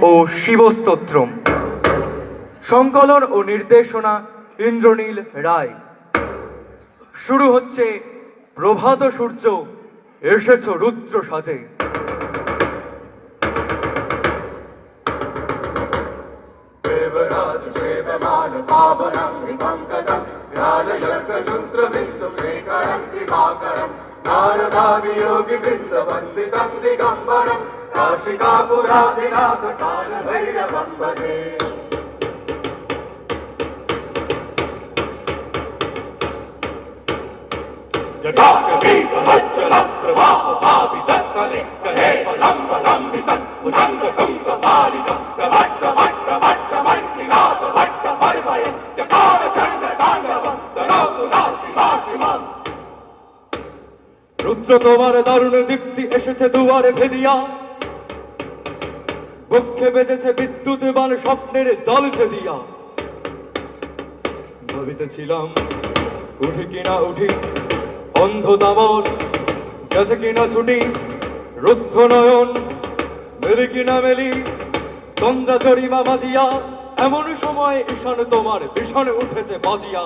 ও শিবস্তোত্রম সংকলন ও নির্দেশনা ইন্দ্রনীল রায় শুরু হচ্ছে প্রভাত সূর্য এসেছ রুদ্র সাজে देवराज सेवमान पावनं त्रिपङ्कजं राजशङ्खसूत्रबिन्दु शेखरं कृपाकरं नारदादियोगिवृन्दवन्दितं दिगम्बरं काशिकापुराधिनाथ कालभैरवं भजे जटाकवीतवत्सलप्रवाहपावितस्थले कलेवलम्बलम्बितं भुजङ्गतुङ्गपालितं प्रभट्टभट्टभट्टमण्डिनाथभट्टपर्वय चकारचण्डताण्डवं तनोतु नः शिवा शिवम् রুদ্র তোমার দারুণ দীপ্তি এসেছে দুয়ারে ভেদিয়া বক্ষে বেজেছে বিদ্যুৎ বান স্বপ্নের জলছে দিয়া। ভাবিতেছিলাম উঠি কিনা উঠি অন্ধ দামর গেছে কিনা ছুটি রুদ্ধ নয়ন মেলি কিনা মেলি তন্দ্রা জরিমা বাজিয়া এমন সময় ঈশান তোমার ভীষণ উঠেছে বাজিয়া।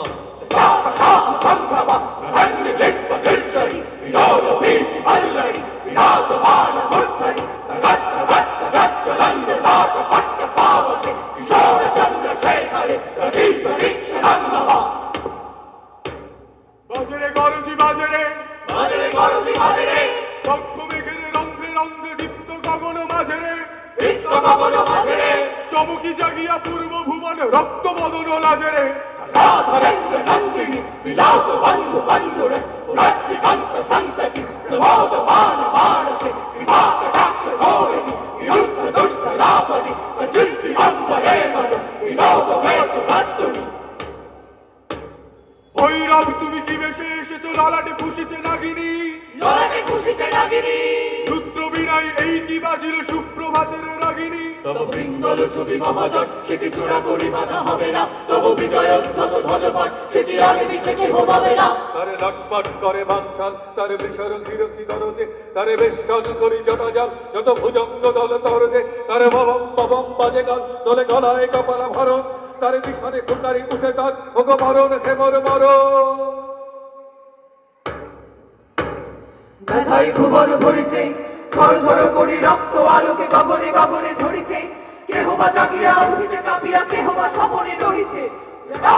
Not a man, চমকি জাগিয়া পূর্ব ভুবনে রক্ত বদন লাজরে। বিলাস বন্ধু বন্ধুরে রাত্রিকান্ত সন্ততি, প্রমোদ মান মানসে বিভাগ ডাক্ষ গৌরিণী বিরুদ্ধ দুর্ধ লাপনি অচিন্তি অম্বরে মন বিনোদ মেত বস্তুনি। ভৈরব তুমি কি বেশে এসেছ? লালাটে খুশিছে নাগিনী। লড়াটে খুশিছে নাগিনী। রুদ্র বিনাই এই কি বাজিল সুপ্রভাতের রাগিনী? তব বৃঙ্গল ছবি মহাজট সেটি চূড়া করি বাধা হবে না। তব বিজয় উদ্ধত ধ্বজপট সেটি আগে পিছে কেহ পাবে না। তারে লটপট করে বাঞ্ছাল তারে বিসরণ বিরক্তি দরজে তারে বেষ্টন করি জটাজাল যত ভুজঙ্গ দল তরজে তারে ববম ববম বাজে গান দলে গলায় কপালা ভরণ। তারে দিশারে ফুকারি উঠে তার ওগো মরণ হেমর মরণ ব্যথায় ভুবন ভরিছে, ঝড় ঝড় করি রক্ত আলোকে গগনে গগনে ঝরিছে কেহ বা জাগিয়া কাঁপিয়া কেহ বা ডরিছে। জটা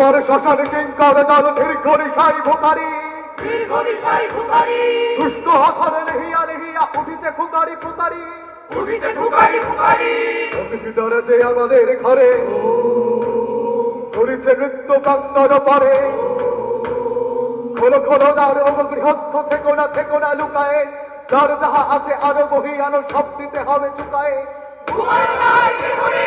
তোমার শ্মশানে কিঙ্কর দল দীর্ঘ নিশাই ভোকারি। শুষ্ক হাসরে লেহিয়া লেহিয়া উঠিছে ফুকারি ফুকারি। উঠিছে ভুকারি ভুকারি অতিথি আমাদের ঘরে। করেছে নৃত্য কাঙ্গন পরে। খোলো খোলো দ্বার গৃহস্থ থেকো না থেকো না লুকায়ে। যার যাহা আছে আরও বহি আনো সব দিতে হবে চুকায়ে। ঘুমায় দেহরে।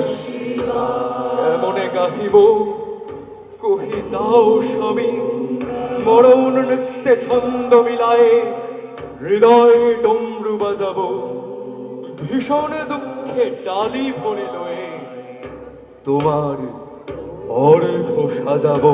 গাহিব, কহি দাও স্বামী, মরণ নৃত্যে ছন্দ মিলায়ে হৃদয় ডমরু বাজাবো, ভীষণ দুঃখে ডালি ভরে লয়ে তোমার অর্ঘ সাজাবো।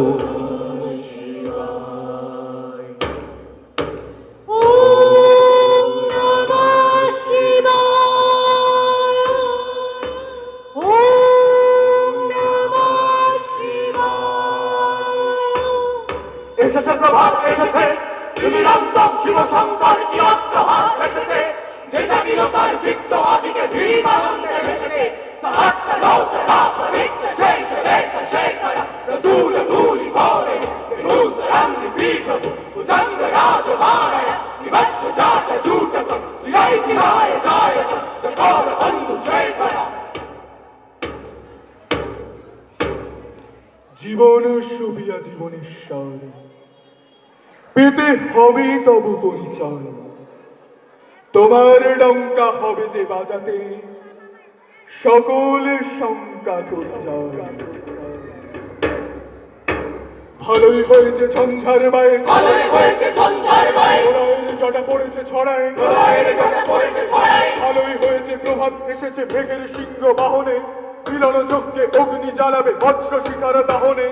परिचित आदिके भीमानंद कृष्णे सहस्र लोचना पवित्र शेष लेख शेखर रसूल धूलि भौरे विभूष रंग पीठ उजंग राज मारय निबद्ध जाट झूटक सिलाई सिलाय जायत चकोर बंधु शेखर জীবন সুবিয়া জীবনের সার পেতে হবে তব পরিচয় তোমার ডঙ্কা হবে যে বাজাতে সকল শঙ্কা করে ভালোই হয়েছে ঝঞ্ঝার মায়ে। ভালোই হয়েছে ঝঞ্ঝার মায়ে। ওরায়ের জটা পড়েছে ছড়ায়। প্রলয়ের জটা পড়েছে ছড়ায়। ভালোই হয়েছে প্রভাত এসেছে ভেগের সিংহ বাহনে। মিলন চোখকে অগ্নি জ্বালাবে বজ্র শিকার দাহনে।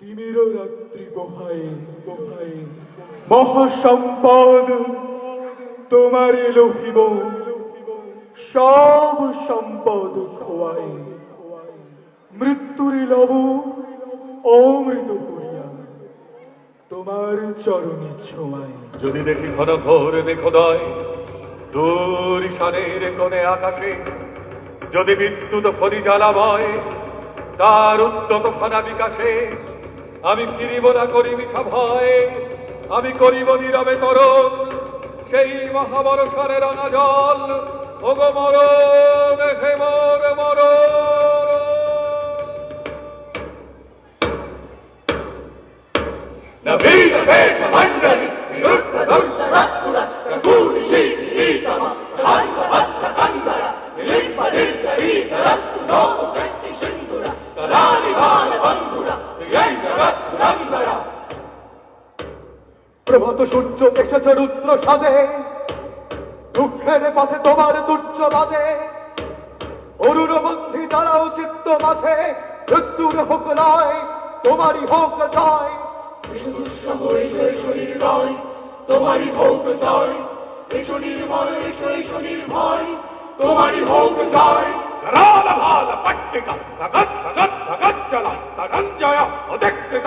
তিমির রাত্রি বহায় বহায় মহাসম্পদ তোমার লোহিব। সব সম্পদ খোয়াই। মৃত্যুর লব অমৃত করিয়া। তোমার চরণে ছোঁয়ায় যদি দেখি ঘন ঘোর মেঘদয়, দূর ঈশানের কোণে আকাশে, যদি বিদ্যুৎ ফরি জ্বালাময়, তার উদ্যত ফনা বিকাশে, আমি ফিরিব না করি মিছা ভয়, আমি করিব নীরবে তরণ। সেই মহাবরসারে রাঙা জল ওগো মর দেখে মর মর। নবীন বেদ মণ্ডলী হত সূর্য এসেছে রুদ্র সাজে। দুঃখের পথে তোমার দুর্য বাজে অরুণ বন্ধি তারাও উচিত মাঝে। মৃত্যুর হোক নয় তোমারই হোক জয়। তোমারই হোক জয়। ভগত ভগত ভগত চলা ধনঞ্জয় অধিকৃত